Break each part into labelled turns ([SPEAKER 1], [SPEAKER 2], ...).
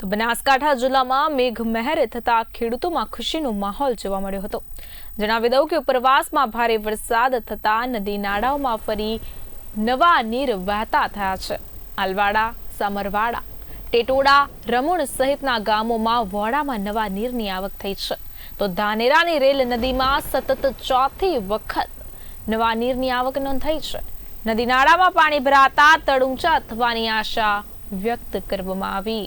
[SPEAKER 1] તો બનાસકાંઠા જિલ્લામાં મેઘમહેર થતા ખેડૂતોમાં ખુશીનો માહોલ જોવા મળ્યો હતો. જણાવી દઉં કે ઉપરવાસમાં ભારે વરસાદ થતા નદી નાળાઓમાં ફરી નવા નીર વહેતા થયા છે. આલવાડા, સામરવાડા, ટેટોડા, રમુણ સહિતના ગામોમાં વોડામાં નવા નીરની આવક થઈ છે. તો ધાનેરાની રેલ નદીમાં સતત ચોથી વખત નવા નીરની આવક નોંધાઈ છે. નદી નાળામાં પાણી ભરાતા તળ ઊંચા થવાની આશા વ્યક્ત કરવામાં આવી.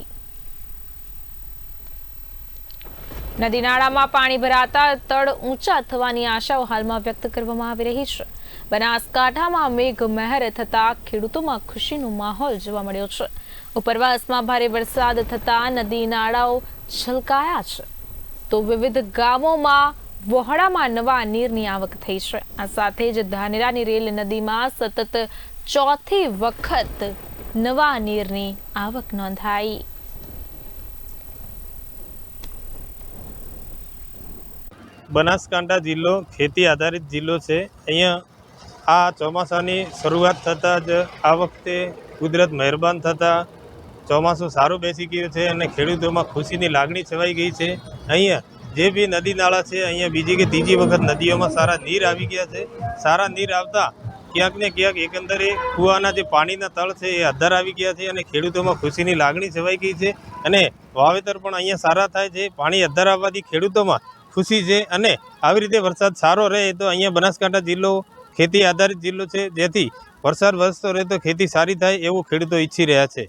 [SPEAKER 1] નદી નાળામાં પાણી ભરાતા તળ ઊંચા થવાની આશાઓ હાલમાં વ્યક્ત કરવામાં આવી રહી છે. બનાસકાંઠામાં મેઘ મહેર થતા ખેડૂતોમાં ખુશીનો માહોલ જોવા મળ્યો છે. ઉપરવાસમાં ભારે વરસાદ થતા નદી નાળાઓ છલકાયા છે. તો વિવિધ ગામોમાં વહોડામાં નવા નીરની આવક થઈ છે. આ સાથે જ ધાનેરાની રેલ નદીમાં સતત ચોથી વખત નવા નીરની આવક નોંધાઈ.
[SPEAKER 2] બનાસકાંઠા જિલ્લો ખેતી આધારિત જિલ્લો છે. અહીંયા આ ચોમાસાની શરૂઆત થતાં જ આ વખતે કુદરત મહેરબાન થતાં ચોમાસું સારું બેસી ગયું છે અને ખેડૂતોમાં ખુશીની લાગણી છવાઈ ગઈ છે. અહીંયા જે બી નદી નાળા છે, અહીંયા બીજી કે ત્રીજી વખત નદીઓમાં સારા નીર આવી ગયા છે. સારા નીર આવતા ક્યાંક ને ક્યાંક એકંદરે કૂવાના જે પાણીના તળ છે એ અદ્ધર આવી ગયા છે અને ખેડૂતોમાં ખુશીની લાગણી છવાઈ ગઈ છે. અને વાવેતર પણ અહીંયા સારા થાય છે. પાણી અદ્ધર આવવાથી ખેડૂતોમાં ખુશી છે અને આવી રીતે વરસાદ સારો રહે તો અહીંયા બનાસકાંઠા જિલ્લો ખેતી આધારિત જિલ્લો છે, જેથી વરસાદ વરસતો રહે તો ખેતી સારી થાય એવું ખેડૂતો ઈચ્છી રહ્યા છે.